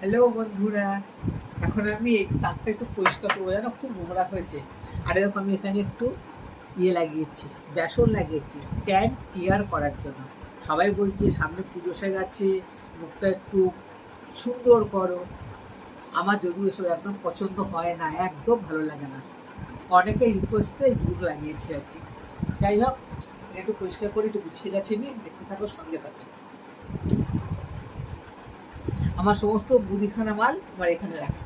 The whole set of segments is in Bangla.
হ্যালো বন্ধুরা, এখন আমি এই তাকটা একটু পরিষ্কার করব, জানো? খুব নোংরা হয়েছে। আর এরকম আমি এখানে একটু ইয়ে লাগিয়েছি, বেসন লাগিয়েছি ট্যান ক্লিয়ার করার জন্য। সবাই বলছে, সামনে পুজো সে গেছে, মুখটা একটু সুন্দর করো। আমার যদিও এসব একদম পছন্দ হয় না, একদম ভালো লাগে না। অনেকে রিকোয়েস্টে এইগুলো লাগিয়েছি আর কি। যাই হোক, একটু পরিষ্কার করে একটু গুছিয়ে গেছে নিয়ে দেখতে থাকো, সঙ্গে থাকো। আমার সমস্ত মুদিখানা মাল আমার এখানে রাখা।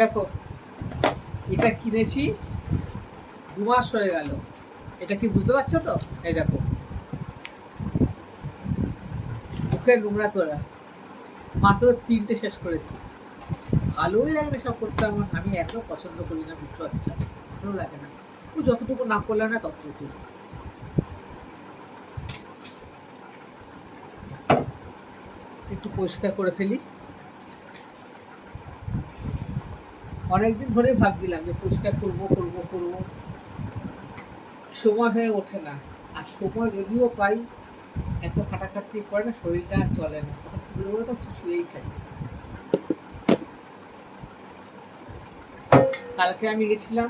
দেখো, এটা কিনেছি দু মাস হয়ে গেল। এটা কি বুঝতে পারছ তো? এই দেখো। মুখে নোংরা তোরা মাত্র তিনটে শেষ করেছি। ভালোই লাগে সব করতে আমার। আমি একদম পছন্দ করি না বুঝছ আচ্ছা। ভালো লাগে না। ও যতটুকু না করলে না ততটুকু একটু পরিষ্কার করে ফেলি। অনেকদিন ধরে ভাবছিলাম যে পরিষ্কার করব করব করব। সময় হয়ে ওঠে না। আর সময় যদিও পাই, এত খাটাখাটনি করে না, শরীরটা আর চলে না। তখন কি করব তো শুয়েই থাকি। কালকে আমি গেছিলাম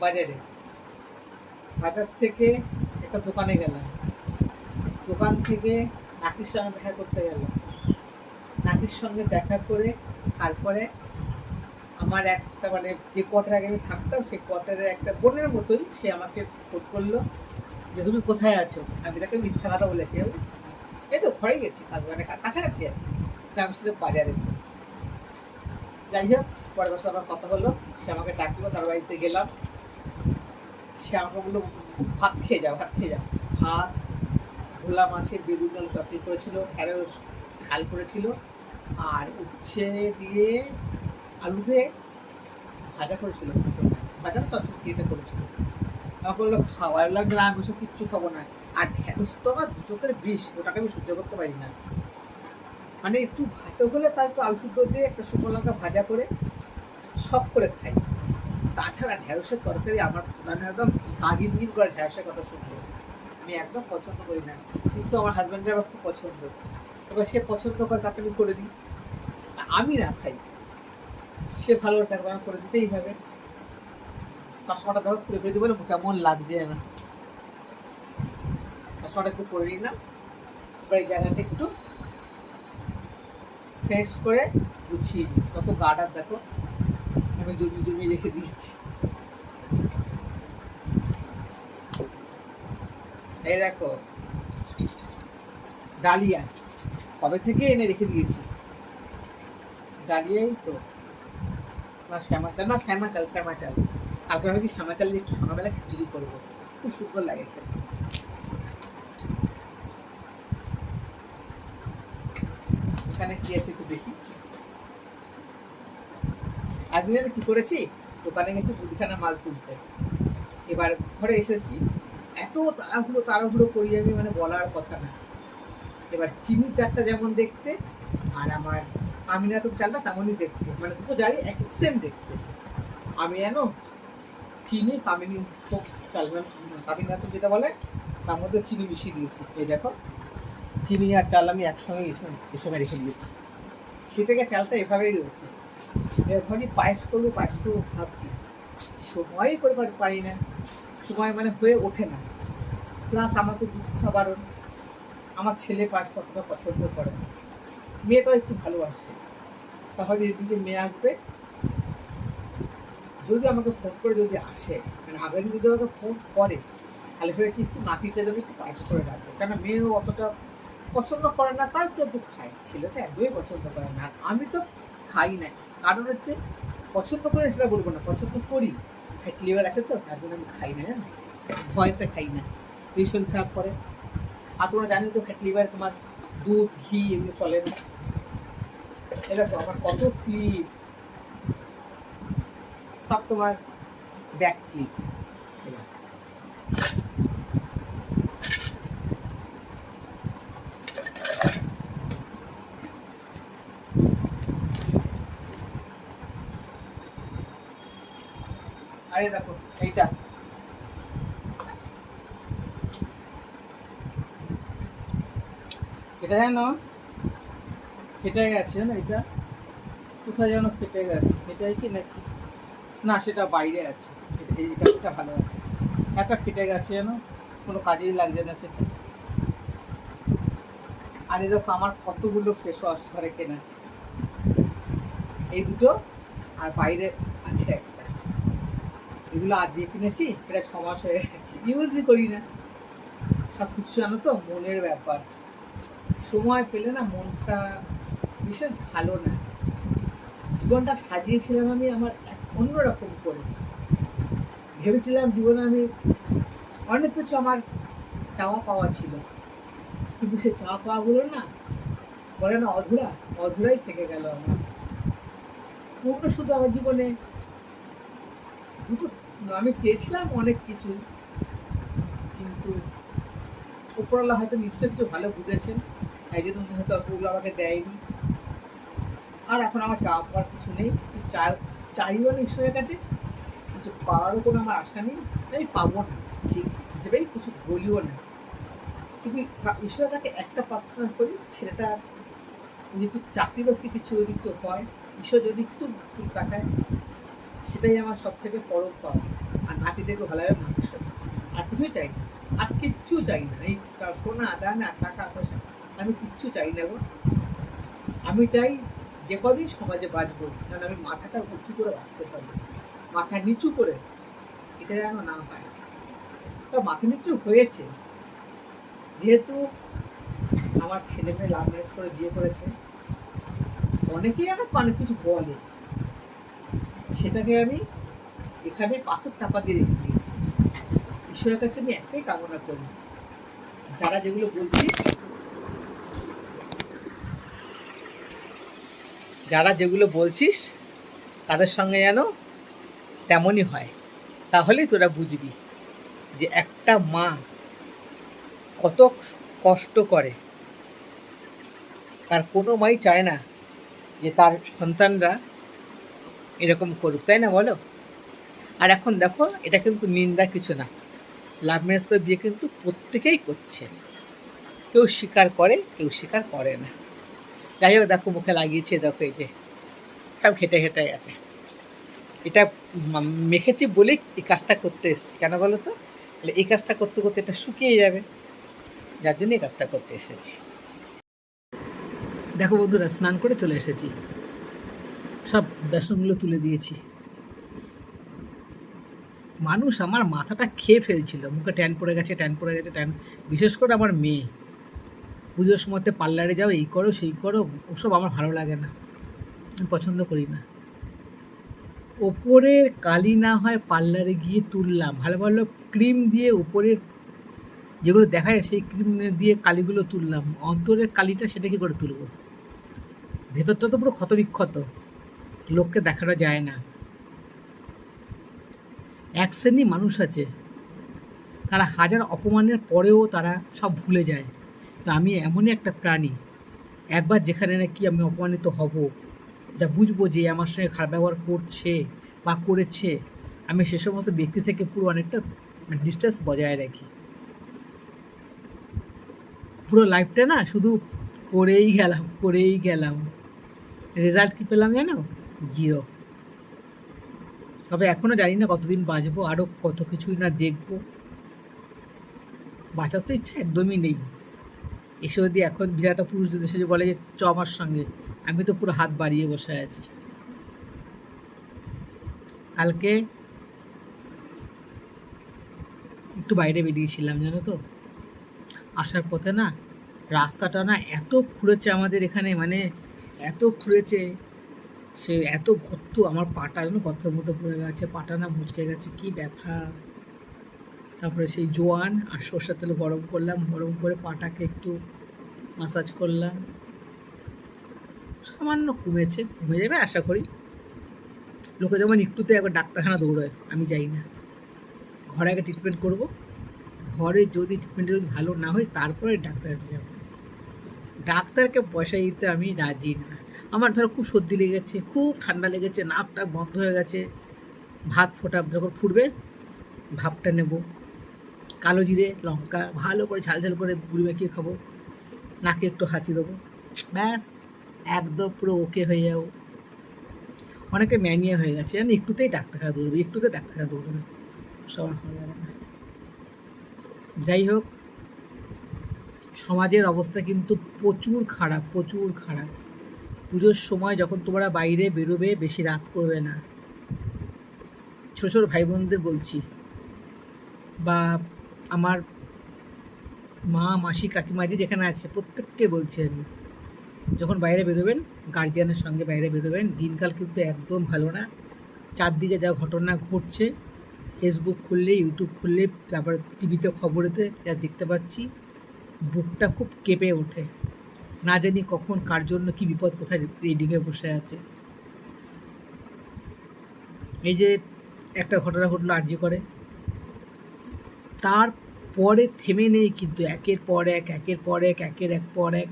বাজারে। বাজার থেকে একটা দোকানে গেলাম। দোকান থেকে নাতির সঙ্গে দেখা করতে গেলাম নাতির সঙ্গে দেখা করে তারপরে আমার একটা মানে যে কোয়ার্টার আগে আমি থাকতাম, সেই কোয়ার্টারের একটা বোনের মতোই সে আমাকে ফোন করল যে, তুমি কোথায় আছো? আমি তাকে মিথ্যা কথা বলেছি। আমি এই তো ঘরে গেছি মানে কাছাকাছি আছি। আমি সেটা বাজারে যাই হোক, পরের বছর আমার কথা হলো। সে আমাকে ডাকলো, তার বাড়িতে গেলাম। সে আমাকে বলল, ভাত খেয়ে যাও, ভাত খেয়ে যাও। ভাত ভোলা মাছের বেগুন তরকারি করেছিল ঢেঁড়স ঝাল করেছিল, আর উচ্ছে দিয়ে আলু দিয়ে ভাজা করেছিল। ভাজা চচ্চড়ি, এটা করেছিল। আমাকে বলল খাওয়া লাগবে না, আমি ওসব কিচ্ছু খাব না। আর ঢেঁড়স তো আমার দু চোখের বিষ, ওটাকে আমি সহ্য করতে পারি না। মানে একটু ভাতে হলে তার একটু আলু শুদ্ধ দিয়ে একটা শুকনো লঙ্কা ভাজা করে সব করে খাই। তাছাড়া ঢেঁড়সের তরকারি আমার মানে একদম গাগিন গিন করে ঢেঁড়সের কথা শুনলে। আমি একদম পছন্দ করি না। কিন্তু আমার হাজব্যান্ডের আবার খুব পছন্দ। এবার সে পছন্দ করে তাকে আমি করে দিই। আমি না খাই। সে ভালো থাকবে আমার করে দিতেই হবে। চশমাটা দেখো, খুলে ফেলে বলে কেমন লাগছে না চশমাটা একটু করে নিলাম। এবার এই জায়গাটা একটু ফ্রেশ করে গুছিয়ে নিই। কত গার্ডার দেখো, আমি জমি জমিয়ে রেখে দিয়েছি। এই দেখো। ডালিয়া। কবে থেকে এনে রেখে দিয়েছি? ডালিয়াই তো। না শ্যামা চাল না শ্যামা চাল শ্যামা চাল কালকে ভাবছি শ্যামা চাল দিয়ে একটু সকালবেলা খিচুড়ি করব। খুব সুন্দর লাগে খেতে। এখানে কি আছে একটু দেখি। একদিন আমি কি করেছি? দোকানে গেছি মুদিখানা মাল তুলতে। এবার ঘরে এসেছি। এত তাড়াহুড়ো তাড়াহুড়ো করি আমি মানে বলার কথা না। এবার চিনি চারটা যেমন দেখতে, আর আমার আমিনাতুর চালটা তেমনই দেখতে। মানে দুটো জারি এক সেম দেখতে। আমি জানো চিনি, কামিনী চাল কামিনাতুর যেটা বলে, তার মধ্যে চিনি মিশিয়ে দিয়েছি। এই দেখো, চিনি আর চাল আমি একসঙ্গে এসবে রেখে দিয়েছি। সে থেকে চালটা এভাবেই রয়েছে। এখনই পায়েস করব পায়েস করব ভাবছি। সময়ই করে পারি না। সময় মানে হয়ে ওঠে না। প্লাস দুধ খাওয়া বারণ আমার ছেলে পায়েসটা অতটা পছন্দ করে না। মেয়ে তো একটু ভালোবাসে। তাহলে এদিকে মেয়ে আসবে। যদি আমাকে ফোন করে যদি আসে মানে আগামী যদি আমাকে ফোন করে, তাহলে ভেবেছি একটু নাতিটা যেন একটু পায়েস করে রাখবে কেন মেয়েও অতটা পছন্দ করে না, তাও একটু একটু খায়। ছেলে তো একদমই পছন্দ করে না। আমি তো খাই না। কারণ হচ্ছে পছন্দ করে সেটা বলব না, পছন্দ করি। ফ্যাট লিভার আছে তো, তার জন্য আমি খাই না, জানো? ভয়তে খাই না। এই শরীর খারাপ করে। আর তোমরা জানি তো ফ্যাট লিভার তোমার দুধ, ঘি, এগুলো চলে না। এটা তো আমার কত ক্লিপ সব তোমার ব্যাক ক্লিপ আরে দেখো, এইটা। এটা যেন ফেটে গেছে না এটা? কোথায় যেন ফেটে গেছে এটাই কি নাকি? না, সেটা বাইরে আছে। এটা এটা ভালো আছে। একটা ফেটে গেছে যেন, কোনো কাজেই লাগছে না সেটা। আর এই দেখো, আমার কতগুলো ফ্রেশ ওয়াশ ঘরে কেনা। এই দুটো আর বাইরে আছে একটা। এগুলো আজকে কিনেছি, প্রায় ছ মাস হয়ে গেছে। ইউজই করি না। সব কিছু জানো তো, মনের ব্যাপার। সময় পেলে না মনটা বিশেষ ভালো না। জীবনটা সাজিয়েছিলাম আমি আমার এক অন্যরকম করে। ভেবেছিলাম জীবনে আমি অনেক কিছু আমার চাওয়া পাওয়া ছিল। কিন্তু সে চাওয়া পাওয়াগুলো না, বলে না অধুরা, অধুরাই থেকে গেল আমার। পূর্ণ শুধু আমার জীবনে দুটো আমি চেয়েছিলাম অনেক কিছু, কিন্তু উপরওয়ালা হয়তো নিশ্চয়ই কিছু ভালো বুঝেছেন, এই জন্য উনি হয়তো ওগুলো আমাকে দেয়নি। আর এখন আমার চাওয়া পাওয়ার কিছু নেই, কিছু চা চাইও না ঈশ্বরের কাছে, কিছু পাওয়ারও কোনো আমার আশা নেই তাই পাবো না ঠিক ভেবেই কিছু বলিও না। শুধু ঈশ্বরের কাছে একটা প্রার্থনা করি, ছেলেটা যদি একটু চাকরি বাকরি কিছু যদি একটু হয়, ঈশ্বর যদি একটু একটু তাকায়, সেটাই আমার সব থেকে পরম পাওয়া। আর নাতিটা একটু ভালোভাবে মানুষ আর কিছুই চাই না। আর কিচ্ছু চাই না। এই সোনা, দানা, টাকা, পয়সা। আমি কিচ্ছু চাই না গো। আমি চাই যে কদিন সমাজে বাঁচবো, যেন আমি মাথাটা উঁচু করে বাঁচতে পারি। মাথা নিচু করে এটা যেন না হয়। তা মাথা নিচু হয়েছে। যেহেতু আমার ছেলে মেয়ে লাভ ম্যারেজ করে বিয়ে করেছে, অনেকেই আমাকে অনেক কিছু বলে। সেটাকে আমি এখানে পাথর চাপা দিয়ে রেখে দিয়েছি। ঈশ্বরের কাছে আমি একটাই কামনা করি, যারা যেগুলো বলছিস যারা যেগুলো বলছিস, তাদের সঙ্গে যেন তেমনই হয়। তাহলেই তোরা বুঝবি যে একটা মা কত কষ্ট করে। তার কোনো মাই চায় না যে তার সন্তানরা এরকম করুক, তাই না বলো? আর এখন দেখো, এটা কিন্তু নিন্দা কিছু না। লাভ ম্যারেজ করে বিয়ে কিন্তু প্রত্যেকেই করছে। কেউ স্বীকার করে, কেউ স্বীকার করে না। যাই হোক, দেখো মুখে লাগিয়েছে, দেখো এই যে, সব ঘেটে ঘেটে গেছে এটা মেখেছি বলেই এই কাজটা করতে এসেছি। কেন বলো তো? তাহলে এই কাজটা করতে করতে এটা শুকিয়ে যাবে। যার জন্য এই কাজটা করতে এসেছি। দেখো বন্ধুরা, স্নান করে চলে এসেছি। সব বেসনগুলো তুলে দিয়েছি। মানুষ আমার মাথাটা খেয়ে ফেলছিল। মুখে ট্যান পড়ে গেছে, ট্যান পড়ে গেছে, ট্যান। বিশেষ করে আমার মেয়ে। পুজোর সময়তে পার্লারে যাও, এই করো, সেই করো, ওসব আমার ভালো লাগে না। আমি পছন্দ করি না। ওপরের কালি না হয় পার্লারে গিয়ে তুললাম। ভালো ভালো ক্রিম দিয়ে ওপরের যেগুলো দেখা যায় সেই ক্রিম দিয়ে কালিগুলো তুললাম। অন্তরের কালিটা সেটা কি করে তুলবো? ভেতরটা তো পুরো ক্ষতবিক্ষত। লোককে দেখানো যায় না। এক শ্রেণি মানুষ আছে, তারা হাজার অপমানের পরেও তারা সব ভুলে যায়। তো আমি এমনই একটা প্রাণী, একবার যেখানে নাকি আমি অপমানিত হব, যা বুঝব যে আমার সঙ্গে খারাপ ব্যবহার করছে বা করেছে। আমি সে সমস্ত ব্যক্তি থেকে পুরো অনেকটা ডিস্টেন্স বজায় রাখি। পুরো লাইফটা না শুধু করেই গেলাম করেই গেলাম। রেজাল্ট কী পেলাম জানো? জিরো তবে এখনও জানি না কতদিন বাঁচবো আরও কত কিছুই না দেখব। বাঁচার তো ইচ্ছা একদমই নেই। এসে যদি এখন বিধাতা পুরুষ যদি যে বলে যে, চ আমার সঙ্গে আমি তো পুরো হাত বাড়িয়ে বসে আছি। কালকে একটু বাইরে বেরিয়েছিলাম জানো তো? আসার পথে না রাস্তাটা না এত খুঁড়েছে আমাদের এখানে মানে এত খুঁড়েছে। সে এত গর্ত আমার পাটা যেন গর্তের মধ্যে পড়ে গেছে, পাটা না মুচকে গেছে, কি ব্যথা। তারপরে সেই জোয়ান, আর সর্ষের তেল গরম করলাম, গরম করে পাটাকে একটু মাসাজ করলাম। সামান্য কমেছে, কমে যাবে, আশা করি। লোকে যেমন একটুতে একবার ডাক্তারখানা দৌড়ায়, আমি যাই না। ঘরে আগে ট্রিটমেন্ট করব। ঘরে যদি ট্রিটমেন্টটা যদি ভালো না হয়, তারপরে ডাক্তার যাব। ডাক্তারকে পয়সা দিতে আমি রাজি না। আমার ধরো খুব সর্দি লেগেছে, খুব ঠান্ডা লেগেছে নাক টাক বন্ধ হয়ে গেছে। ভাত ফোটা যখন ফুটবে ভাপটা নেব। কালো জিরে, লঙ্কা, ভালো করে ঝাল ঝাল করে গুঁড়ি মাখিয়ে খাব। নাকে একটু হাঁচি দেবো। ব্যাস, একদম পুরো ওকে হয়ে যাব। অনেকে ম্যানিয়া হয়ে গেছে। জানি একটুতেই ডাক্তারখানা দৌড়বে, একটুতে ডাক্তারখানা দৌড়বে। সবার ভালো লাগে না। যাই হোক, সমাজের অবস্থা কিন্তু প্রচুর খারাপ প্রচুর খারাপ। পুজোর সময় যখন তোমরা বাইরে বেরোবে, বেশি রাত করবে না। ছোটো ছোটো ভাই বোনদের বলছি। বা আমার মা, মাসি কাকিমাজি যেখানে আছে, প্রত্যেককে বলছি আমি। যখন বাইরে বেরোবেন গার্জিয়ানের সঙ্গে বাইরে বেরোবেন, দিনকাল কিন্তু একদম ভালো না। চারদিকে যা ঘটনা ঘটছে ফেসবুক খুললে ইউটিউব খুললে, তারপর টিভিতে খবরেতে যা দেখতে পাচ্ছি, বুকটা খুব কেঁপে ওঠে। না জানি কখন, কার জন্য, কি বিপদ, কোথায় রেডি হয়ে বসে আছে। এই যে একটা ঘটনা ঘটলো আর্জি করে। তারপরে থেমে নেই কিন্তু একের পর এক, একের পর এক, একের এক পর এক।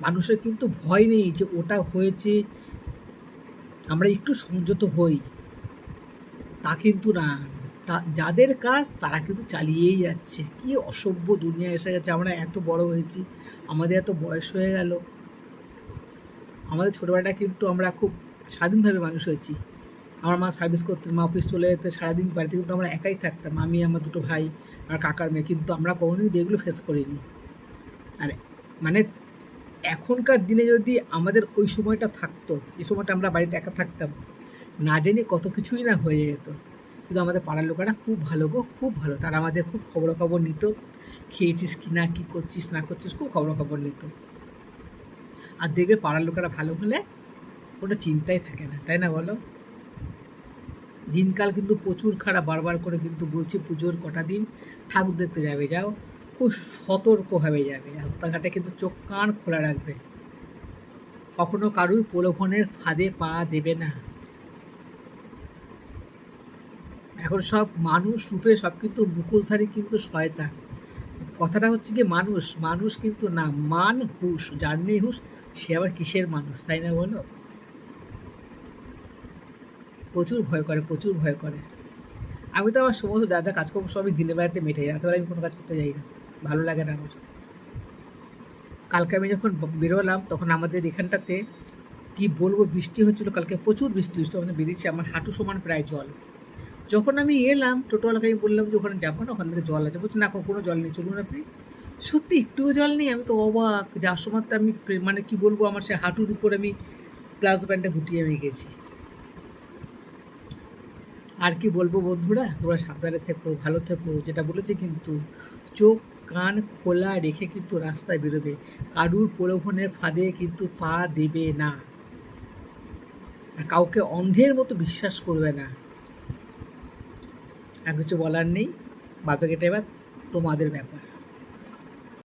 মানুষের কিন্তু ভয় নেই যে ওটা হয়েছে, আমরা একটু সংযত হই। তা কিন্তু না। তা, যাদের কাজ তারা কিন্তু চালিয়েই যাচ্ছে। কি অসভ্য দুনিয়া এসে গেছে, আমরা এত বড় হয়েছি, আমাদের এত বয়স হয়ে গেল। আমাদের ছোটোবেলাটা কিন্তু আমরা খুব স্বাধীনভাবে মানুষ হয়েছি। আমার মা সার্ভিস করতেন মা অফিস চলে যেতে সারাদিন বাড়িতে, কিন্তু আমরা একাই থাকতাম, আমি, আমার দুটো ভাই আর কাকার মেয়ে, কিন্তু আমরা কখনোই এগুলো ফেস করিনি। আর মানে এখনকার দিনে যদি আমাদের ওই সময়টা থাকতো, এই সময়টা আমরা বাড়িতে একা থাকতাম, না জেনে কত কিছুই না হয়ে যেত। কিন্তু আমাদের পাড়ার লোকেরা খুব ভালো গো, খুব ভালো। তারা আমাদের খুব খবরাখবর নিত। খেয়েছিস কি না, কী করছিস, না করছিস, খুব খবরাখবর নিত। আর দেখবে পাড়ার লোকেরা ভালো হলে কোনো চিন্তাই থাকে না, তাই না বলো? দিনকাল কিন্তু প্রচুর খারাপ, বারবার করে কিন্তু বলছি পুজোর কটা দিন ঠাকুর দেখতে যাবে, যাও। খুব সতর্ক সতর্কভাবে যাবে। রাস্তাঘাটে কিন্তু চোখ কান খোলা রাখবে। কখনো কারুর প্রলোভনের ফাঁদে পা দেবে না। এখন সব মানুষ রূপে সব কিন্তু মুখোশধারী কিন্তু শয়তান। কথাটা হচ্ছে কি মানুষ মানুষ কিন্তু না, মান হুশ, যার নেই হুশ, সে আবার কিসের মানুষ, তাই না বলো? প্রচুর ভয় করে, প্রচুর ভয় করে। আমি তো আমার সমস্ত দাদা কাজকর্ম সবই দিনের বেলাতে মেটে যাই আমি কোনো কাজ করতে যাই না, ভালো লাগে না আমার। কালকে আমি যখন বেরোলাম, তখন আমাদের এখানটাতে কি বলব, বৃষ্টি হচ্ছিল কালকে, প্রচুর বৃষ্টি হচ্ছিল মানে বেরিয়েছে, আমার হাঁটু সমান প্রায় জল। যখন আমি এলাম, টোটোওয়ালাকে আমি বললাম যে, ওখানে যাব না, ওখান থেকে জল আছে। বলছে, না কোনো জল নেই, চলুন আপনি। সত্যি একটুও জল নেই, আমি তো অবাক যার সময় তো আমি মানে কি বলব, আমার সে হাঁটুর উপর আমি প্লাজো প্যান্টটা গুটিয়ে আমি গেছি। আর কি বলব বন্ধুরা, তোমরা সাবধানে থেকো, ভালো থেকো, যেটা বলেছে কিন্তু চোখ, কান খোলা রেখে কিন্তু রাস্তায় বেরোবে। কারুর প্রলোভনের ফাঁদে কিন্তু পা দেবে না। আর কাউকে অন্ধের মতো বিশ্বাস করবে না। আর কিছু বলার নেই। বাপে কেটে এবার তোমাদের ব্যাপার।